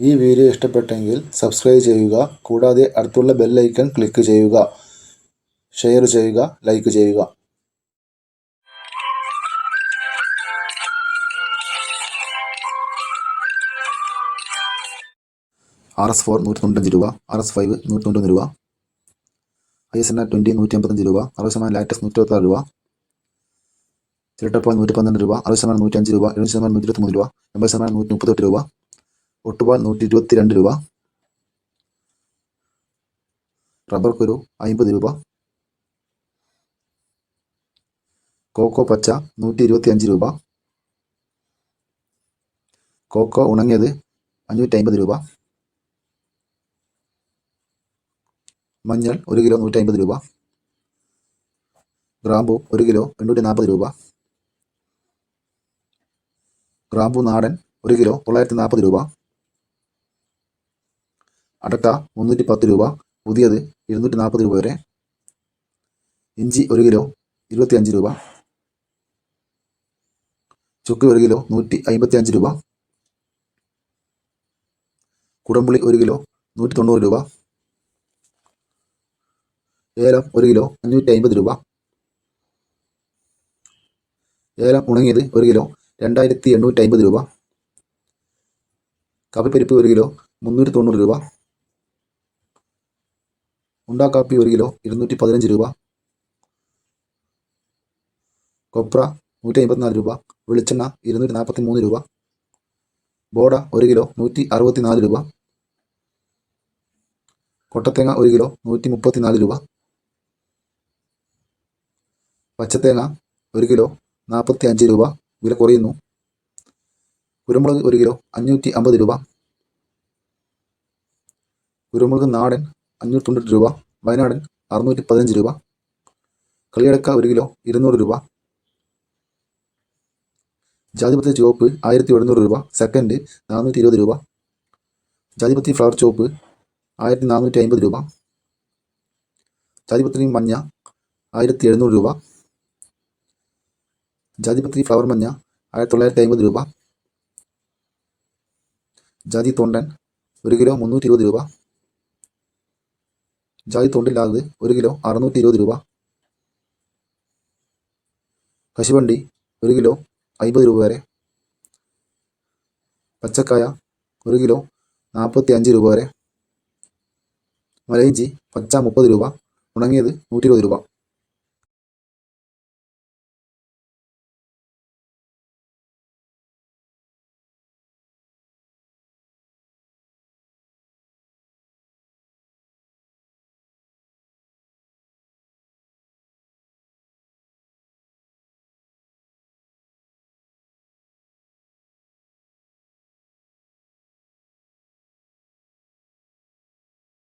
ഈ വീഡിയോ ഇഷ്ടപ്പെട്ടെങ്കിൽ സബ്സ്ക്രൈബ് ചെയ്യുക കൂടാതെ അടുത്തുള്ള ബെല്ലൈക്കൺ ക്ലിക്ക് ചെയ്യുക ഷെയർ ചെയ്യുക ലൈക്ക് ചെയ്യുക. ആർ എസ് ഫോർ നൂറ്റി തൊണ്ണൂറ്റഞ്ച് രൂപ ആർ എസ് ഫൈവ് നൂറ്റി തൊണ്ണൂറ്റൊന്ന് രൂപ I S N R twenty നൂറ്റി അമ്പത്തഞ്ച് രൂപ അറുപത് ശതമാനം ലാറ്റസ് നൂറ്റി ഇരുപത്താറ് രൂപ ചിരട്ടപ്പാൽ നൂറ്റി പന്ത്രണ്ട് രൂപ അറുപത് ശതമാനം നൂറ്റി അഞ്ച് രൂപ എഴുപത് ശതമാനം നൂറ്റി ഇരുപത്തി മൂന്ന് രൂപ എൺപത് ശതമാനം നൂറ്റി മുപ്പത്തെട്ട് രൂപ ഒട്ടുപാൽ നൂറ്റി ഇരുപത്തി രണ്ട് രൂപ. റബ്ബർ കുരു അമ്പത് രൂപ. കോക്കോ പച്ച നൂറ്റി ഇരുപത്തി അഞ്ച് രൂപ. കോക്കോ ഉണങ്ങിയത് അഞ്ഞൂറ്റി അമ്പത് രൂപ. മഞ്ഞൾ ഒരു കിലോ നൂറ്റി അമ്പത് രൂപ. ഗ്രാമ്പു ഒരു കിലോ എണ്ണൂറ്റി നാൽപ്പത് രൂപ. ഗ്രാമ്പു നാടൻ ഒരു കിലോ തൊള്ളായിരത്തി നാൽപ്പത് രൂപ. അടക്ക മുന്നൂറ്റി പത്ത് രൂപ പുതിയത് ഇരുന്നൂറ്റി നാൽപ്പത് രൂപ വരെ. ഇഞ്ചി ഒരു കിലോ ഇരുപത്തി അഞ്ച് രൂപ. ചുക്ക് ഒരു കിലോ നൂറ്റി അമ്പത്തി അഞ്ച് രൂപ. കുടംപുളി ഒരു കിലോ നൂറ്റി തൊണ്ണൂറ് രൂപ. ഏലം ഒരു കിലോ അഞ്ഞൂറ്റി അമ്പത് രൂപ. ഏലം ഉണങ്ങിയത് ഒരു കിലോ രണ്ടായിരത്തി എണ്ണൂറ്റി അമ്പത് രൂപ. കപ്പിപ്പരിപ്പ് ഒരു കിലോ മുന്നൂറ്റി തൊണ്ണൂറ് രൂപ. ഉണ്ടാക്കാപ്പി ഒരു കിലോ ഇരുന്നൂറ്റി പതിനഞ്ച് രൂപ. കൊപ്ര നൂറ്റി അമ്പത്തിനാല് രൂപ. വെളിച്ചെണ്ണ ഇരുന്നൂറ്റി നാൽപ്പത്തി മൂന്ന് രൂപ. ബോഡ ഒരു കിലോ നൂറ്റി അറുപത്തി നാല് രൂപ. കൊട്ടത്തേങ്ങ ഒരു കിലോ നൂറ്റി മുപ്പത്തി നാല് രൂപ. പച്ചത്തേങ്ങ ഒരു കിലോ നാൽപ്പത്തി അഞ്ച് രൂപ. വില കുറയുന്നു. കുരുമുളക് ഒരു കിലോ അഞ്ഞൂറ്റി അമ്പത് രൂപ. കുരുമുളക് നാടൻ അഞ്ഞൂറ്റി തൊണ്ണൂറ് രൂപ വയനാടൻ അറുന്നൂറ്റി പതിനഞ്ച് രൂപ കളിയടക്ക ഒരു കിലോ ഇരുന്നൂറ് രൂപ ജാതിപത്രി ചുവപ്പ് ആയിരത്തി എഴുന്നൂറ് രൂപ സെക്കൻഡ് നാനൂറ്റി ഇരുപത് രൂപ ജാതിപത്രി ഫ്ലവർ ചുവപ്പ് ആയിരത്തി നാനൂറ്റി അമ്പത് രൂപ ജാതിപത്രി മഞ്ഞ ആയിരത്തി എഴുന്നൂറ് രൂപ ജാതിപത്രി ഫ്ലവർ മഞ്ഞ ആയിരത്തി തൊള്ളായിരത്തി അമ്പത് രൂപ ജാതി തൊണ്ടൻ ഒരു കിലോ മുന്നൂറ്റി ഇരുപത് രൂപ ജാതി തൊണ്ടില്ലാത്തത് ഒരു കിലോ അറുന്നൂറ്റി ഇരുപത് രൂപ. കശുവണ്ടി ഒരു കിലോ അമ്പത് രൂപ വരെ. പച്ചക്കായ ഒരു കിലോ നാൽപ്പത്തി അഞ്ച് രൂപ വരെ. മലയിഞ്ചി പച്ച മുപ്പത് രൂപ. ഉണങ്ങിയത് നൂറ്റി ഇരുപത് രൂപ.